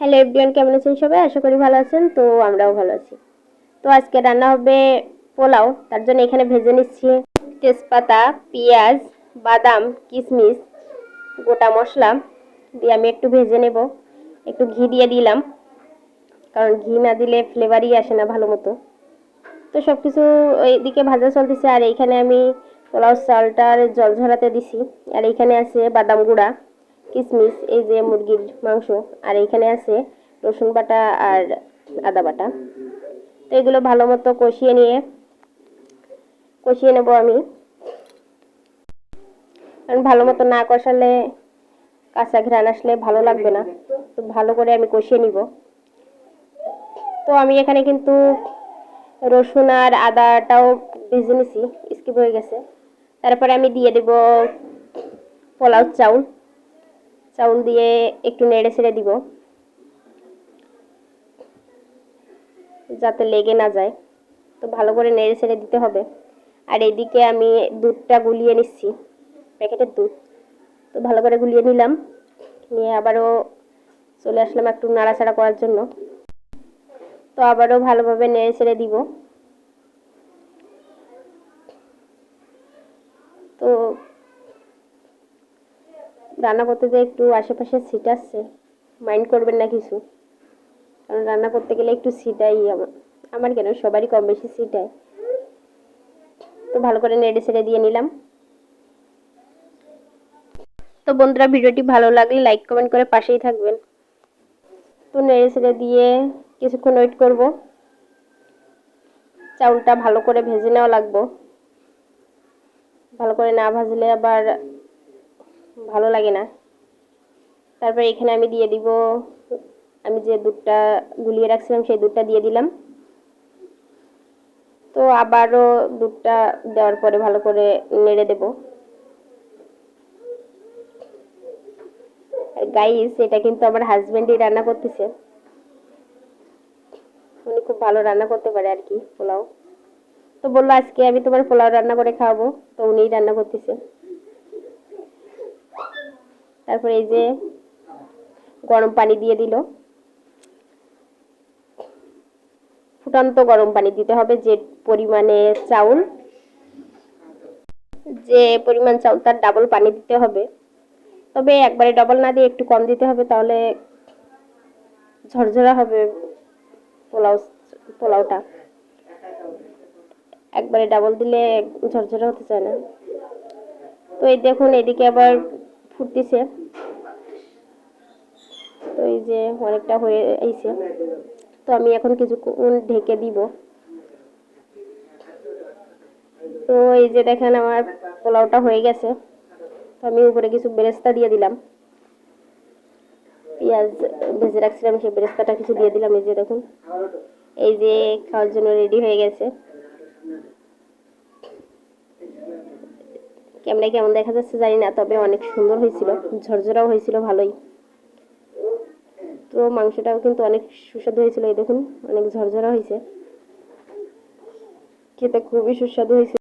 Hello everyone, কেমন আছেন সবাই? আশা করি ভালো আছেন, তো আমরাও ভালো আছি। তো আজকে রান্না হবে পোলাও, তার জন্য এখানে ভেজে নিচ্ছি তেজপাতা, পেঁয়াজ, বাদাম, কিশমিশ, গোটা মশলা দিয়ে আমি একটু ভেজে নেব। একটু ঘি দিয়ে দিলাম, কারণ ঘি না দিলে ফ্লেভারই আসে না ভালো মতো। তো সব কিছু ওইদিকে ভাজা চলতেছে, আর এইখানে আমি পোলাও চালটার জল ঝরাতে দিছি, আর এইখানে আছে বাদাম গুঁড়া। কিশমিশ এই যে মুরগির মাংস, আর এইখানে আছে রসুন বাটা আর আদা বাটা। তো এগুলো ভালো মতো কষিয়ে নিয়ে, কষিয়ে নেব আমি। কারণ ভালো মতো না কষালে, কাঁচা ঘ্রাণ আসলে ভালো লাগবে না। তো ভালো করে আমি কষিয়ে নিব। তো আমি এখানে কিন্তু রসুন আর আদাটাও ভেজে নিছি, স্কিপ হয়ে গেছে। তারপরে আমি দিয়ে দেব পোলাও চাউল। চাউল দিয়ে একটু নেড়ে ছেড়ে দিব। যাতে লেগে না যায়। তো ভালো করে নেড়ে ছেড়ে দিতে হবে। আর এদিকে আমি দুধটা গুলিয়ে নিচ্ছি। প্যাকেটের দুধ। তো ভালো করে গুলিয়ে নিলাম। নিয়ে আবারও চলে আসলাম একটু নাড়াচাড়া করার জন্য। তো আবারও ভালোভাবে নেড়ে ছেড়ে দিব। তো রান্না করতে যে একটু আশেপাশে সিট আসছে মাইন্ড করবেন না কিছু। কারণ রান্না করতে গেলে একটু সিটাই আমার আমার কেন? সবারই কম বেশি সিটায় তো ভালো করে নেড়ে ছেড়ে দিয়ে নিলাম। তো বন্ধুরা, ভিডিওটি ভালো লাগলে লাইক কমেন্ট করে পাশেই থাকবেন। তো নেড়ে ছেড়ে দিয়ে কিছুক্ষণ ওয়েট করব। চাউলটা ভালো করে ভেজে নেওয়া লাগবো। ভালো করে না ভাজলে আবার ভালো লাগে না। তারপর এখানে আমি দিয়ে দিব, আমি যে দুধটা গুলিয়ে রাখছিলাম সেই দুধটা দিয়ে দিলাম। তো আবারও দুধটা দেওয়ার পরে ভালো করে নেড়ে দেব। গাইস এটা কিন্তু আমার হাজবেন্ডই রান্না করতেছে। উনি খুব ভালো রান্না করতে পারে আর কি, পোলাও। তো বলল, আজকে আমি তোমার পোলাও রান্না করে খাওয়াবো। তো উনিই রান্না করতেছে। তারপরে এই যে গরম পানি দিয়ে দিল। ফুটান্ত গরম পানি দিতে হবে যে পরিমাণে চাউল। যে পরিমাণ চাউল তার ডাবল পানি দিতে হবে। তবে একবারে ডাবল না দিয়ে একটু কম দিতে হবে, তাহলে ঝরঝরা হবে পোলাও পোলাওটা। একবারে ডাবল দিলে ঝরঝরা হতে চায় না। তো এই দেখুন, এদিকে আবার ফুটতেছে। তো এই যে অনেকটা হয়ে আইছে। তো আমি এখন কিছুক্ষণ ঢেকে দিব। তো এই যে দেখেন আমার পোলাওটা হয়ে গেছে। তো আমি উপরে কিছু বেরেস্তা দিয়ে দিলাম। পেঁয়াজ ভেজে রাখছিলাম, সেই বেরেস্তাটা কিছু দিয়ে দিলাম। এই যে দেখুন, এই যে খাওয়ার জন্য রেডি হয়ে গেছে। ক্যামেরায় কেমন দেখা যাচ্ছে জানি না, তবে অনেক সুন্দর হয়েছিল, ঝরঝরাও হয়েছিল, ভালোই। তো মাংসটাও কিন্তু অনেক সুস্বাদু হয়েছিল, এই দেখুন, অনেক ঝরঝরা হয়েছে। খেতে খুবই সুস্বাদু হয়েছে।